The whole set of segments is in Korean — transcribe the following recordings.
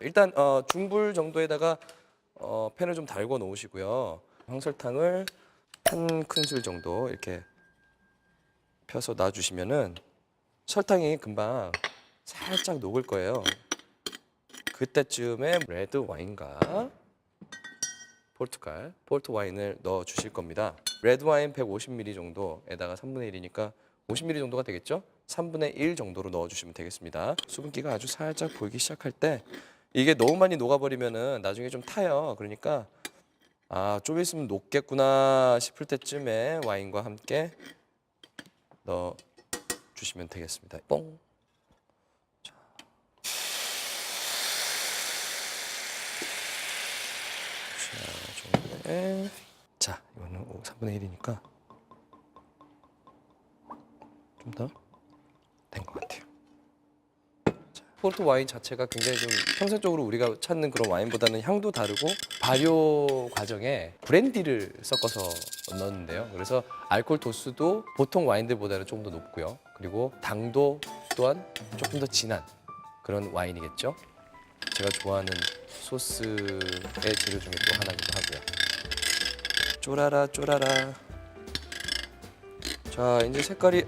일단 어, 중불 정도에다가 어, 팬을 좀 달궈 놓으시고요. 황설탕을 한 큰술 정도 이렇게 펴서 놔주시면은 설탕이 금방 살짝 녹을 거예요. 그때쯤에 레드 와인과 포르투갈 포르투 와인을 넣어 주실 겁니다. 레드 와인 150ml 정도에다가 3분의 1이니까 50ml 정도가 되겠죠? 3분의 1 정도로 넣어 주시면 되겠습니다. 수분기가 아주 살짝 보이기 시작할 때 이게 너무 많이 녹아버리면은 나중에 좀 타요. 그러니까 아, 좀 있으면 녹겠구나 싶을 때쯤에 와인과 함께 넣어 주시면 되겠습니다. 뽕. 자, 이거는 3분의 1이니까 좀 더 된 것 같아요. 자, 포르투 와인 자체가 굉장히 좀 평소적으로 우리가 찾는 그런 와인보다는 향도 다르고 발효 과정에 브랜디를 섞어서 넣는데요. 그래서 알코올 도수도 보통 와인들보다는 조금 더 높고요. 그리고 당도 또한 조금 더 진한 그런 와인이겠죠. 제가 좋아하는 소스의 재료 중에 또 하나이기도 하고요. 쪼라라 쪼라라. 자 이제 색깔이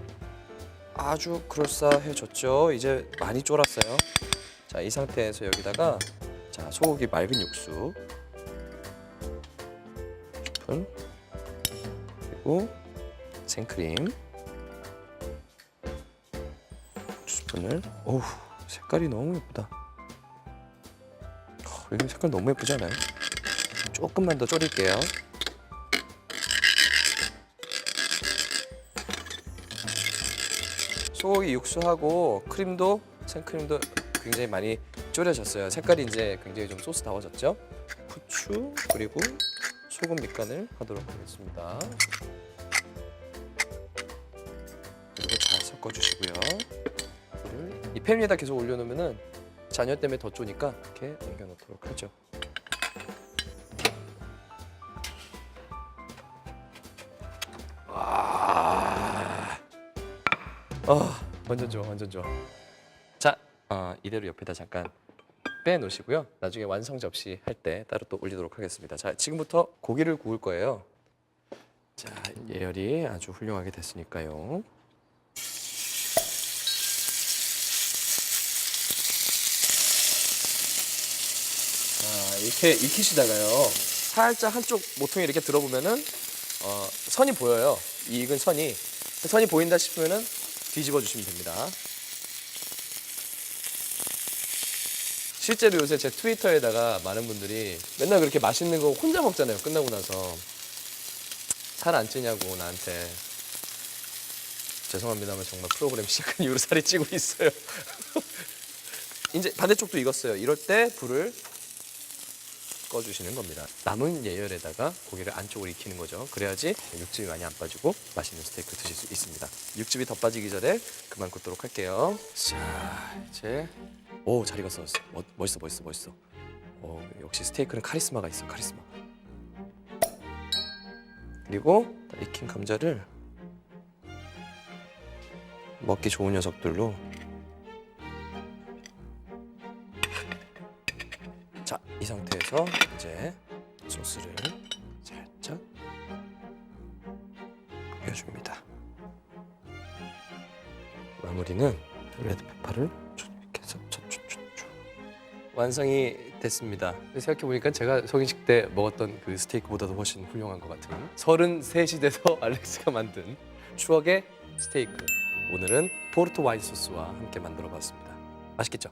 아주 그럴싸해졌죠. 이제 많이 쫄았어요. 자 이 상태에서 여기다가 자 소고기 맑은 육수 스푼 그리고 생크림 두 스푼을 어우 색깔이 너무 예쁘다. 어, 여기 색깔 너무 예쁘지 않아요? 조금만 더 졸일게요. 소고기 육수하고 크림도 생크림도 굉장히 많이 졸여졌어요. 색깔이 이제 굉장히 좀 소스다워졌죠. 후추 그리고 소금 밑간을 하도록 하겠습니다. 그리고 잘 섞어주시고요. 이팬 위에다 계속 올려놓으면은 잔여 때문에 더 쪼니까 이렇게 옮겨놓도록 하죠. 아 완전 좋아, 완전 좋아. 자, 어, 이대로 옆에다 잠깐 빼놓으시고요. 나중에 완성 접시 할 때 따로 또 올리도록 하겠습니다. 자, 지금부터 고기를 구울 거예요. 자, 예열이 아주 훌륭하게 됐으니까요. 자, 이렇게 익히시다가요. 살짝 한쪽 모퉁이 이렇게 들어보면은 어, 선이 보여요. 이 익은 선이 선이 보인다 싶으면은 뒤집어 주시면 됩니다. 실제로 요새 제 트위터에다가 많은 분들이 맨날 그렇게 맛있는 거 혼자 먹잖아요. 끝나고 나서 살 안 찌냐고 나한테 죄송합니다만 정말 프로그램 시작한 이후로 살이 찌고 있어요. 이제 반대쪽도 익었어요. 이럴 때 불을 꺼주시는 겁니다. 남은 예열에다가 고기를 안쪽으로 익히는 거죠. 그래야지 육즙이 많이 안 빠지고 맛있는 스테이크 드실 수 있습니다. 육즙이 더 빠지기 전에 그만 굽도록 할게요. 자, 이제 오 잘 익었어. 멋, 멋있어, 멋있어, 멋있어. 오, 역시 스테이크는 카리스마가 있어, 카리스마. 그리고 다 익힌 감자를 먹기 좋은 녀석들로 이 상태에서 이제 소스를 살짝 뿌려줍니다. 마무리는 레드페퍼를 이렇게 해서. 완성이 됐습니다. 생각해 보니까 제가 성인식 때 먹었던 그 스테이크보다도 훨씬 훌륭한 것 같은 33이 돼서 알렉스가 만든 추억의 스테이크. 오늘은 포르토 와인 소스와 함께 만들어 봤습니다. 맛있겠죠?